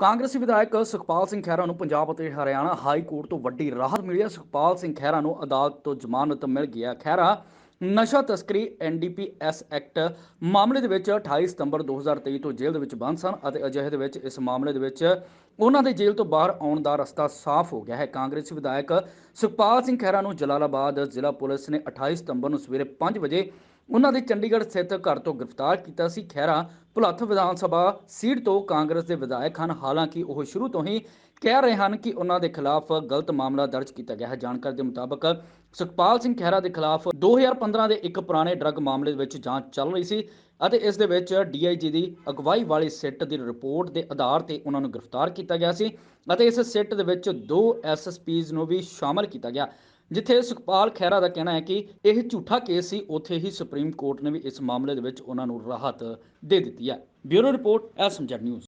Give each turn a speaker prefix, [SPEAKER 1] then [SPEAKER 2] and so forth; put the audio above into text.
[SPEAKER 1] ਕਾਂਗਰਸੀ ਵਿਧਾਇਕ ਸੁਖਪਾਲ ਸਿੰਘ ਖਹਿਰਾ ਨੂੰ ਪੰਜਾਬ ਅਤੇ ਹਰਿਆਣਾ ਹਾਈ ਕੋਰਟ ਤੋਂ ਵੱਡੀ ਰਾਹਤ ਮਿਲੀ ਹੈ। ਸੁਖਪਾਲ ਸਿੰਘ ਖਹਿਰਾ ਨੂੰ ਅਦਾਲਤ ਤੋਂ ਜ਼ਮਾਨਤ ਮਿਲ ਗਈ ਹੈ। ਖਹਿਰਾ, ਨਸ਼ਾ ਤਸਕਰੀ ਐਨਡੀਪੀਐਸ ਐਕਟ ਮਾਮਲੇ ਦੇ ਵਿੱਚ 28 ਸਤੰਬਰ 2023 ਤੋਂ ਜੇਲ੍ਹ ਦੇ ਵਿੱਚ ਬੰਦ ਸਨ ਅਤੇ ਅਜਿਹੇ ਦੇ ਵਿੱਚ ਇਸ ਮਾਮਲੇ ਦੇ ਵਿੱਚ ਉਹਨਾਂ ਦੇ ਜੇਲ੍ਹ ਤੋਂ ਬਾਹਰ ਆਉਣ ਦਾ ਰਸਤਾ ਸਾਫ਼ ਹੋ ਗਿਆ ਹੈ। ਕਾਂਗਰਸੀ ਵਿਧਾਇਕ ਸੁਖਪਾਲ ਸਿੰਘ ਖਹਿਰਾ ਨੂੰ ਜਲਾਲਾਬਾਦ ਜ਼ਿਲ੍ਹਾ ਪੁਲਿਸ ਨੇ 28 ਸਤੰਬਰ ਨੂੰ ਸਵੇਰੇ 5 ਵਜੇ ਉਹਨਾਂ ਦੇ ਚੰਡੀਗੜ੍ਹ ਸਥਿਤ ਘਰ ਤੋਂ ਗ੍ਰਿਫਤਾਰ ਕੀਤਾ ਸੀ। ਖਹਿਰਾ ਭੁਲੱਥ ਵਿਧਾਨ ਸਭਾ ਸੀਟ ਤੋਂ ਕਾਂਗਰਸ ਦੇ ਵਿਧਾਇਕ ਹਨ। ਹਾਲਾਂਕਿ ਉਹ ਸ਼ੁਰੂ ਤੋਂ ਹੀ ਕਹਿ ਰਹੇ ਹਨ ਕਿ ਉਹਨਾਂ ਦੇ ਖਿਲਾਫ ਗਲਤ ਮਾਮਲਾ ਦਰਜ ਕੀਤਾ ਗਿਆ ਹੈ। ਜਾਣਕਾਰੀ ਦੇ ਮੁਤਾਬਕ ਸੁਖਪਾਲ ਸਿੰਘ ਖਹਿਰਾ ਦੇ ਖਿਲਾਫ 2015 ਦੇ ਇੱਕ ਪੁਰਾਣੇ ਡਰੱਗ ਮਾਮਲੇ ਦੇ ਵਿੱਚ ਜਾਂਚ ਚੱਲ ਰਹੀ ਸੀ ਅਤੇ ਇਸ ਦੇ ਵਿੱਚ ਡੀਆਈਜੀ ਦੀ ਅਗਵਾਈ ਵਾਲੀ ਸਿੱਟ ਦੀ ਰਿਪੋਰਟ ਦੇ ਆਧਾਰ ਤੇ ਉਹਨਾਂ ਨੂੰ ਗ੍ਰਿਫਤਾਰ ਕੀਤਾ ਗਿਆ ਸੀ ਅਤੇ ਇਸ ਸਿੱਟ ਦੇ ਵਿੱਚ ਦੋ ਐਸਐਸਪੀਜ਼ ਨੂੰ ਵੀ ਸ਼ਾਮਲ ਕੀਤਾ ਗਿਆ। ਜਿੱਥੇ ਸੁਖਪਾਲ ਖਹਿਰਾ ਦਾ ਕਹਿਣਾ ਹੈ ਕਿ ਇਹ ਝੂਠਾ ਕੇਸ ਸੀ, ਉੱਥੇ ਹੀ ਸੁਪਰੀਮ ਕੋਰਟ ਨੇ ਵੀ ਇਸ ਮਾਮਲੇ ਦੇ ਵਿੱਚ ਉਹਨਾਂ ਨੂੰ ਰਾਹਤ ਦੇ ਦਿੱਤੀ ਹੈ। Bureau report SMZ news.